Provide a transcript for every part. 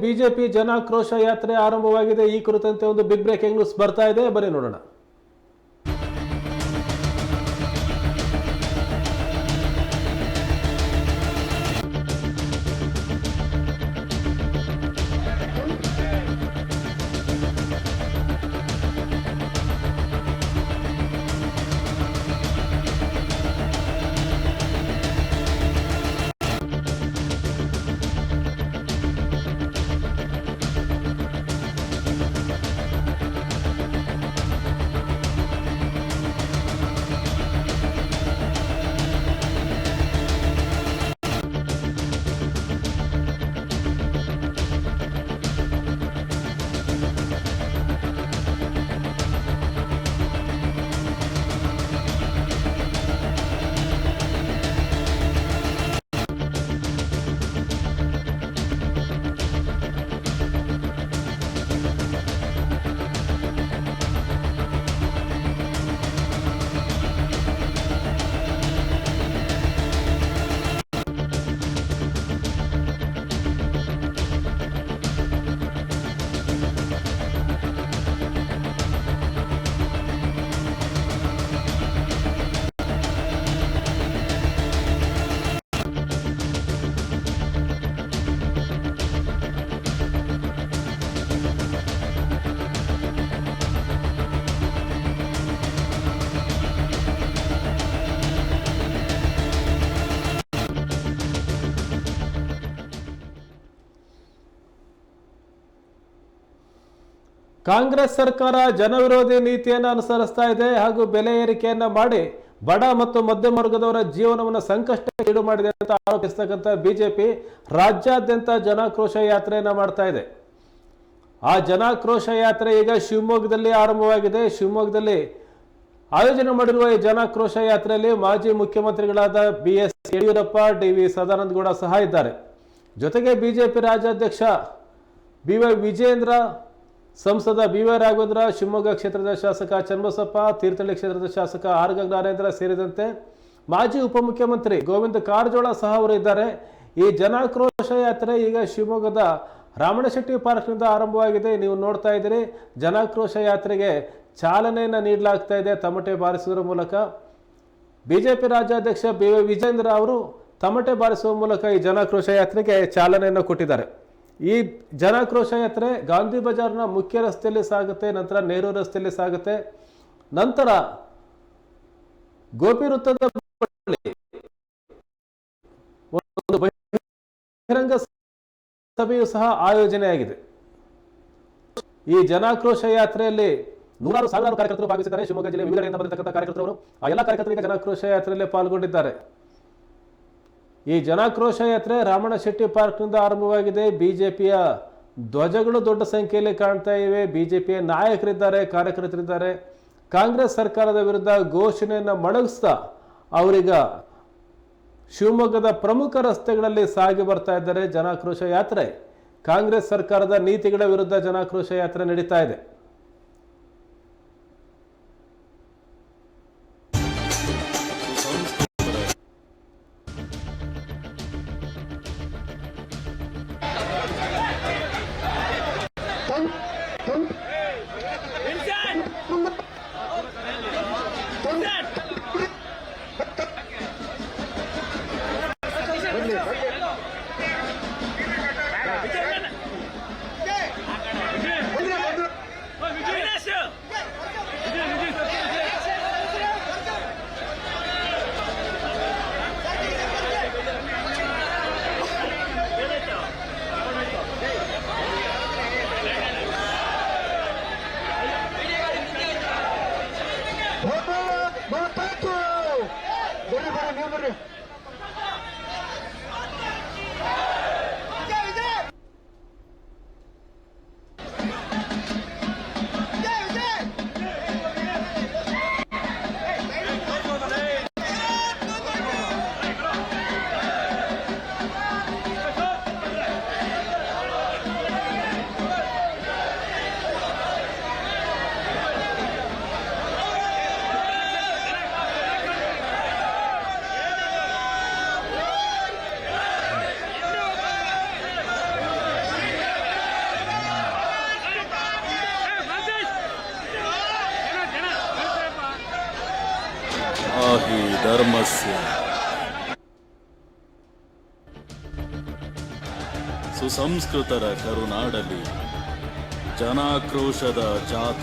BJP ಜನಾಕ್ರೋಶ ಯಾತ್ರೆ ಆರಂಭವಾಗಿದೆ ಈ ಕುರಿತಂತೆ ಒಂದು ಬಿಗ್ ಬ್ರೇಕಿಂಗ್ ನ್ಯೂಸ್ ಬರ್ತಾ ಇದೆ ಬರೀ ನೋಡೋಣ. ಕಾಂಗ್ರೆಸ್ ಸರ್ಕಾರ ಜನವಿರೋಧಿ ನೀತಿಯನ್ನು ಅನುಸರಿಸ್ತಾ ಇದೆ ಹಾಗೂ ಬೆಲೆ ಏರಿಕೆಯನ್ನು ಮಾಡಿ ಬಡ ಮತ್ತು ಮಧ್ಯಮ ವರ್ಗದವರ ಜೀವನವನ್ನು ಸಂಕಷ್ಟಕ್ಕೆ ಈಡು ಮಾಡಿದೆ ಅಂತ ಆರೋಪಿಸ್ತಕ್ಕಂಥ ಬಿಜೆಪಿ ರಾಜ್ಯಾದ್ಯಂತ ಜನಾಕ್ರೋಶ ಯಾತ್ರೆಯನ್ನು ಮಾಡ್ತಾ ಇದೆ. ಆ ಜನಾಕ್ರೋಶ ಯಾತ್ರೆ ಈಗ ಶಿವಮೊಗ್ಗದಲ್ಲಿ ಆರಂಭವಾಗಿದೆ. ಶಿವಮೊಗ್ಗದಲ್ಲಿ ಆಯೋಜನೆ ಮಾಡಿರುವ ಈ ಜನಾಕ್ರೋಶ ಯಾತ್ರೆಯಲ್ಲಿ ಮಾಜಿ ಮುಖ್ಯಮಂತ್ರಿಗಳಾದ B S Yediyurappa, D V Sadananda Gowda ಸಹ ಇದ್ದಾರೆ. ಜೊತೆಗೆ ಬಿಜೆಪಿ ರಾಜ್ಯಾಧ್ಯಕ್ಷ ಬಿ ವೈ ವಿಜೇಂದ್ರ ಸಂಸದ ಬಿ ವೈ ರಾಘವೇಂದ್ರ, ಶಿವಮೊಗ್ಗ ಕ್ಷೇತ್ರದ ಶಾಸಕ ಚನ್ನಬಸಪ್ಪ, ತೀರ್ಥಹಳ್ಳಿ ಕ್ಷೇತ್ರದ ಶಾಸಕ ಆರ್ ನಾರೇಂದ್ರ ಸೇರಿದಂತೆ ಮಾಜಿ ಉಪಮುಖ್ಯಮಂತ್ರಿ ಗೋವಿಂದ ಕಾರಜೋಳ ಸಹ ಅವರು ಇದ್ದಾರೆ. ಈ ಜನಾಕ್ರೋಶ ಯಾತ್ರೆ ಈಗ ಶಿವಮೊಗ್ಗದ ರಾಮಣಶೆಟ್ಟಿ ಪಾರ್ಕ್ನಿಂದ ಆರಂಭವಾಗಿದೆ. ನೀವು ನೋಡ್ತಾ ಇದ್ದೀರಿ, ಜನಾಕ್ರೋಶ ಯಾತ್ರೆಗೆ ಚಾಲನೆಯನ್ನು ನೀಡಲಾಗ್ತಾ ಇದೆ ತಮಟೆ ಬಾರಿಸುವುದರ ಮೂಲಕ. ಬಿಜೆಪಿ ರಾಜ್ಯಾಧ್ಯಕ್ಷ ಬಿ ವಿಜೇಂದ್ರ ಅವರು ತಮಟೆ ಬಾರಿಸುವ ಮೂಲಕ ಈ ಜನಾಕ್ರೋಶ ಯಾತ್ರೆಗೆ ಚಾಲನೆಯನ್ನು ಕೊಟ್ಟಿದ್ದಾರೆ. ಈ ಜನಾಕ್ರೋಶ ಯಾತ್ರೆ ಗಾಂಧಿ ಬಜಾರ್ನ ಮುಖ್ಯ ರಸ್ತೆಯಲ್ಲಿ ಸಾಗುತ್ತೆ, ನಂತರ ನೆಹರು ರಸ್ತೆಯಲ್ಲಿ ಸಾಗುತ್ತೆ. ನಂತರ ಗೋಪಿ ವೃತ್ತದ ಬಹಿರಂಗ ಸಭೆಯು ಸಹ ಆಯೋಜನೆಯಾಗಿದೆ. ಈ ಜನಾಕ್ರೋಶ ಯಾತ್ರೆಯಲ್ಲಿ ನೂರಾರು ಸಾವಿರಾರು ಕಾರ್ಯಕರ್ತರು ಭಾಗಿಸಿದ್ದಾರೆ ಶಿವಮೊಗ್ಗ ಜಿಲ್ಲೆ ಬಂದಿರತಕ್ಕಂಥ ಕಾರ್ಯಕರ್ತರು ಆ ಎಲ್ಲ ಕಾರ್ಯಕರ್ತರಿಗೆ ಜನಾಕ್ರೋಶ ಯಾತ್ರೆಯಲ್ಲಿ ಪಾಲ್ಗೊಂಡಿದ್ದಾರೆ. ಈ ಜನಾಕ್ರೋಶ ಯಾತ್ರೆ ರಾಮಣ್ಣ ಶೆಟ್ಟಿ ಪಾರ್ಕ್ನಿಂದ ಆರಂಭವಾಗಿದೆ. ಬಿಜೆಪಿಯ ಧ್ವಜಗಳು ದೊಡ್ಡ ಸಂಖ್ಯೆಯಲ್ಲಿ ಕಾಣ್ತಾ ಇವೆ. ಬಿಜೆಪಿಯ ನಾಯಕರಿದ್ದಾರೆ, ಕಾರ್ಯಕರ್ತರಿದ್ದಾರೆ. ಕಾಂಗ್ರೆಸ್ ಸರ್ಕಾರದ ವಿರುದ್ಧ ಘೋಷಣೆಯನ್ನು ಮೊಳಗಿಸ್ತಾ ಅವರೀಗ ಶಿವಮೊಗ್ಗದ ಪ್ರಮುಖ ರಸ್ತೆಗಳಲ್ಲಿ ಸಾಗಿ ಬರ್ತಾ ಇದ್ದಾರೆ ಜನಾಕ್ರೋಶ ಯಾತ್ರೆ. ಕಾಂಗ್ರೆಸ್ ಸರ್ಕಾರದ ನೀತಿಗಳ ವಿರುದ್ಧ ಜನಾಕ್ರೋಶ ಯಾತ್ರೆ ನಡೀತಾ ಇದೆ. ಧರ್ಮಸ್ಯ. ಸುಸಂಸ್ಕೃತರ ಕರುನಾಡಲಿ ಜನಾಕ್ರೋಶದ ಜಾತ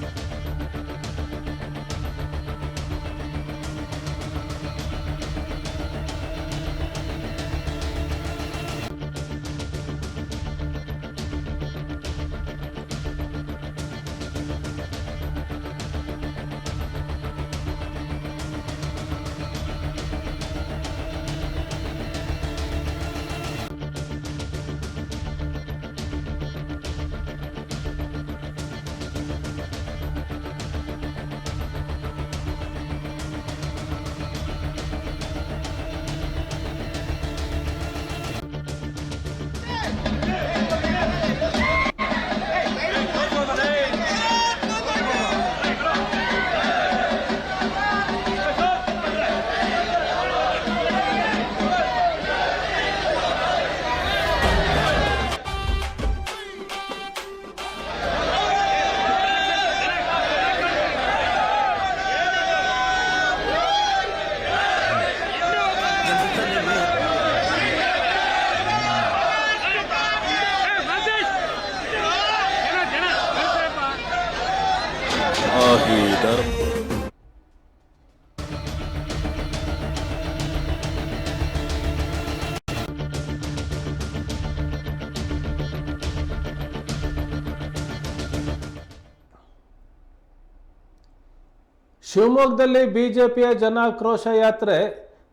ಶಿವಮೊಗ್ಗದಲ್ಲಿ ಬಿಜೆಪಿಯ ಜನಾಕ್ರೋಶ ಯಾತ್ರೆ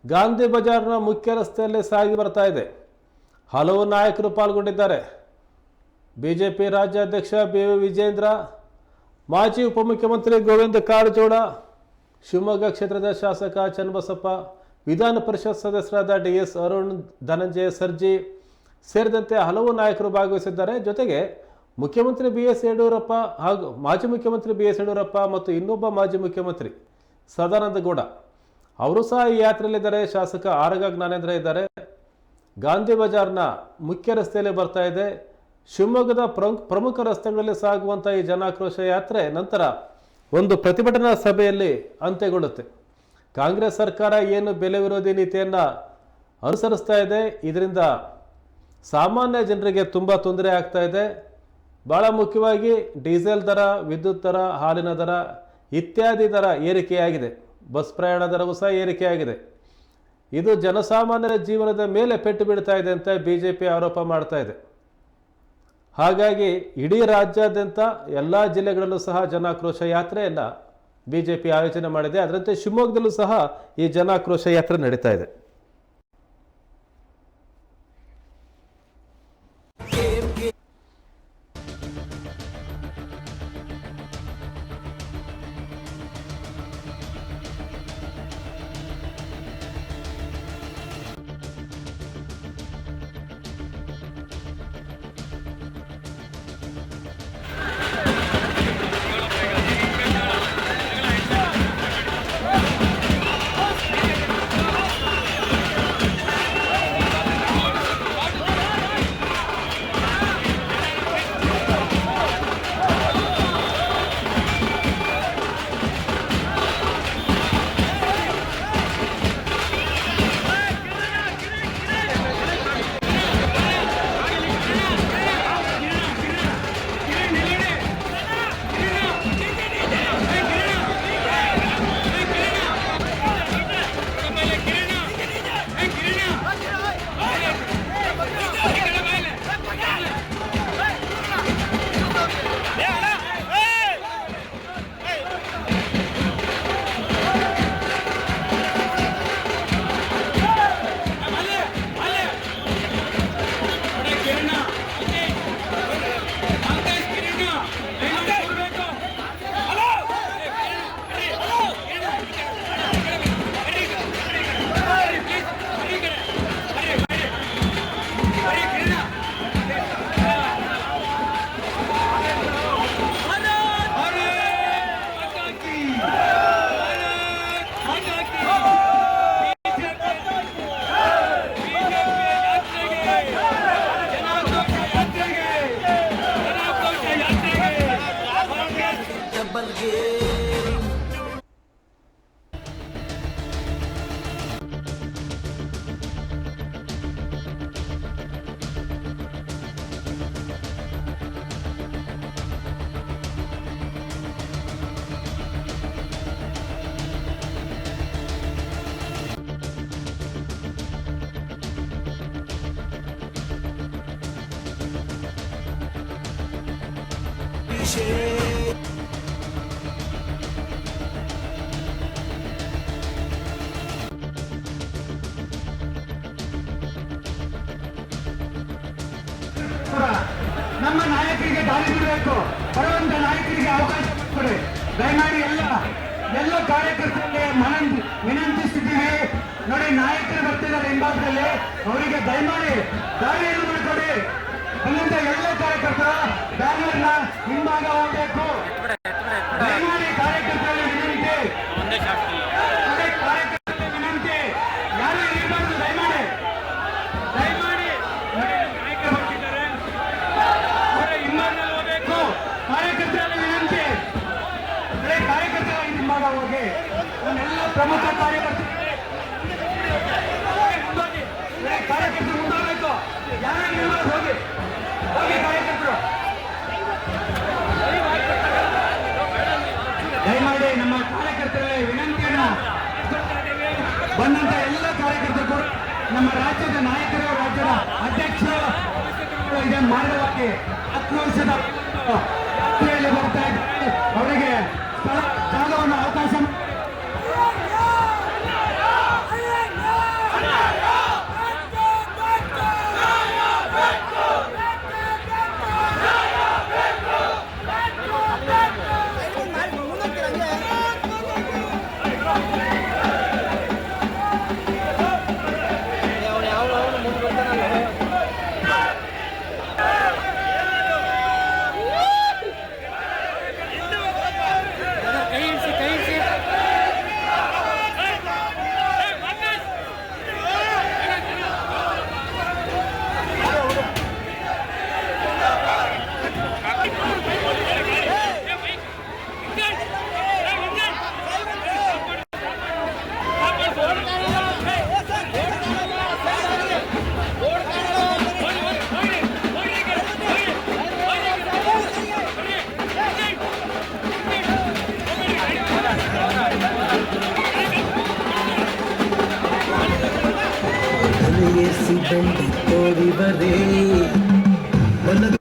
ಗಾಂಧಿ ಬಜಾರ್ನ ಮುಖ್ಯ ರಸ್ತೆಯಲ್ಲಿ ಸಾಗಿ ಬರ್ತಾ ಇದೆ. ಹಲವು ನಾಯಕರು ಪಾಲ್ಗೊಂಡಿದ್ದಾರೆ. ಬಿಜೆಪಿ ರಾಜ್ಯಾಧ್ಯಕ್ಷ ಬಿ ವಿಜೇಂದ್ರ ಮಾಜಿ ಉಪಮುಖ್ಯಮಂತ್ರಿ ಗೋವಿಂದ ಕಾರಜೋಳ, ಶಿವಮೊಗ್ಗ ಕ್ಷೇತ್ರದ ಶಾಸಕ ಚನ್ನಬಸಪ್ಪ, ವಿಧಾನ ಪರಿಷತ್ ಸದಸ್ಯರಾದ ಡಿ ಎಸ್ ಅರುಣ್, ಧನಂಜಯ ಸರ್ಜಿ ಸೇರಿದಂತೆ ಹಲವು ನಾಯಕರು ಭಾಗವಹಿಸಿದ್ದಾರೆ. ಜೊತೆಗೆ ಮುಖ್ಯಮಂತ್ರಿ ಬಿ ಎಸ್ ಯಡಿಯೂರಪ್ಪ ಹಾಗೂ ಮಾಜಿ ಮುಖ್ಯಮಂತ್ರಿ ಬಿ ಎಸ್ ಯಡಿಯೂರಪ್ಪ ಮತ್ತು ಇನ್ನೊಬ್ಬ ಮಾಜಿ ಮುಖ್ಯಮಂತ್ರಿ ಸದಾನಂದ ಗೌಡ ಅವರು ಸಹ ಈ ಯಾತ್ರೆಯಲ್ಲಿದ್ದಾರೆ. ಶಾಸಕ ಆರಗ ಜ್ಞಾನೇಂದ್ರ ಇದ್ದಾರೆ. ಗಾಂಧಿ ಬಜಾರ್ನ ಮುಖ್ಯ ರಸ್ತೆಯಲ್ಲಿ ಬರ್ತಾ ಇದೆ. ಶಿವಮೊಗ್ಗದ ಪ್ರಮುಖ ರಸ್ತೆಗಳಲ್ಲಿ ಸಾಗುವಂಥ ಈ ಜನಾಕ್ರೋಶ ಯಾತ್ರೆ ನಂತರ ಒಂದು ಪ್ರತಿಭಟನಾ ಸಭೆಯಲ್ಲಿ ಅಂತ್ಯಗೊಳ್ಳುತ್ತೆ. ಕಾಂಗ್ರೆಸ್ ಸರ್ಕಾರ ಏನು ಬೆಲೆ ವಿರೋಧಿ ನೀತಿಯನ್ನು ಅನುಸರಿಸ್ತಾ ಇದೆ, ಇದರಿಂದ ಸಾಮಾನ್ಯ ಜನರಿಗೆ ತುಂಬ ತೊಂದರೆ ಆಗ್ತಾ ಇದೆ. ಭಾಳ ಮುಖ್ಯವಾಗಿ ಡೀಸೆಲ್ ದರ, ವಿದ್ಯುತ್ ದರ, ಹಾಲಿನ ದರ ಇತ್ಯಾದಿ ದರ ಏರಿಕೆಯಾಗಿದೆ. ಬಸ್ ಪ್ರಯಾಣ ದರವೂ ಸಹ ಏರಿಕೆಯಾಗಿದೆ. ಇದು ಜನಸಾಮಾನ್ಯರ ಜೀವನದ ಮೇಲೆ ಪೆಟ್ಟು ಬೀಳ್ತಾ ಇದೆ ಅಂತ ಬಿ ಜೆ ಪಿ ಆರೋಪ ಮಾಡ್ತಾ ಇದೆ. ಹಾಗಾಗಿ ಇಡೀ ರಾಜ್ಯಾದ್ಯಂತ ಎಲ್ಲ ಜಿಲ್ಲೆಗಳಲ್ಲೂ ಸಹ ಜನಾಕ್ರೋಶ ಯಾತ್ರೆಯನ್ನು ಬಿ ಜೆ ಪಿ ಆಯೋಜನೆ ಮಾಡಿದೆ. ಅದರಂತೆ ಶಿವಮೊಗ್ಗದಲ್ಲೂ ಸಹ ಈ ಜನಾಕ್ರೋಶ ಯಾತ್ರೆ ನಡೀತಾ ಇದೆ. ನಮ್ಮ ನಾಯಕರಿಗೆ ದಾರಿ ಬಿಡಬೇಕು. ಬರುವಂತ ನಾಯಕರಿಗೆ ಅವಕಾಶ ಕೊಡಿ. ದಯಮಾಡಿ ಎಲ್ಲ ಎಲ್ಲ ಕಾರ್ಯಕರ್ತರಿಗೆ ವಿನಂತಿಸ್ತಿದ್ದೀವಿ ನೋಡಿ, ನಾಯಕರು ಬರ್ತಿದ್ದಾರೆ ಹಿಂಭಾಗದಲ್ಲಿ. ಅವರಿಗೆ ದಯಮಾಡಿ ದಾರಿಯನ್ನು ಮಾಡಿಕೊಡಿ. ಬಂದಂತ ಎಲ್ಲ ಕಾರ್ಯಕರ್ತರ ಬ್ಯಾನರ್ನ ಹಿಂಭಾಗ ಹೋಗಬೇಕು ದಯಮಾಡಿ ಕಾರ್ಯಕರ್ತರಲ್ಲಿ ವಿನಂತಿ ನೋಡಿ, ಕಾರ್ಯಕರ್ತರಲ್ಲಿ ವಿನಂತಿ ಯಾರು ಇರಬಾರ್ದು ದಯಮಾಡಿ ದಯಮಾಡಿ ನೋಡಿ, ನಾಯಕರು ಬರ್ತಿದ್ದಾರೆ ಅವರ ಹಿಂಭಾಗದಲ್ಲಿ ಹೋಗ್ಬೇಕು ಕಾರ್ಯಕರ್ತರಲ್ಲಿ ವಿನಂತಿ ಬರೀ ಕಾರ್ಯಕರ್ತರ ಹಿಂಭಾಗ ಹೋಗಿ ನನ್ನೆಲ್ಲ ಪ್ರಮುಖ ಕಾರ್ಯಕರ್ತರು ಮುಂದೋಗಿ. ಬರೀ ಕಾರ್ಯಕರ್ತರು ಮುಂದೋಗ್ಬೇಕು ಯಾರು ಹಿಂಭಾಗ ಹೋಗಿ ಹೋಗಿ ಕಾರ್ಯಕರ್ತರು ದಯಮಾಡಿ ನಮ್ಮ ಕಾರ್ಯಕರ್ತರಲ್ಲಿ ವಿನಂತಿಯನ್ನ ಬಂದಂತ ಎಲ್ಲ ಕಾರ್ಯಕರ್ತರು, ನಮ್ಮ ರಾಜ್ಯದ ನಾಯಕರು, ರಾಜ್ಯದ ಅಧ್ಯಕ್ಷರು ಮಾಡುವುದಕ್ಕೆ ಹತ್ತು ವರ್ಷದ ಬರ್ತಾ ಇದ್ದಾರೆ. ಅವರಿಗೆ ಸ್ಥಳ சிந்தையை சிதம்பி போரிவரே உனது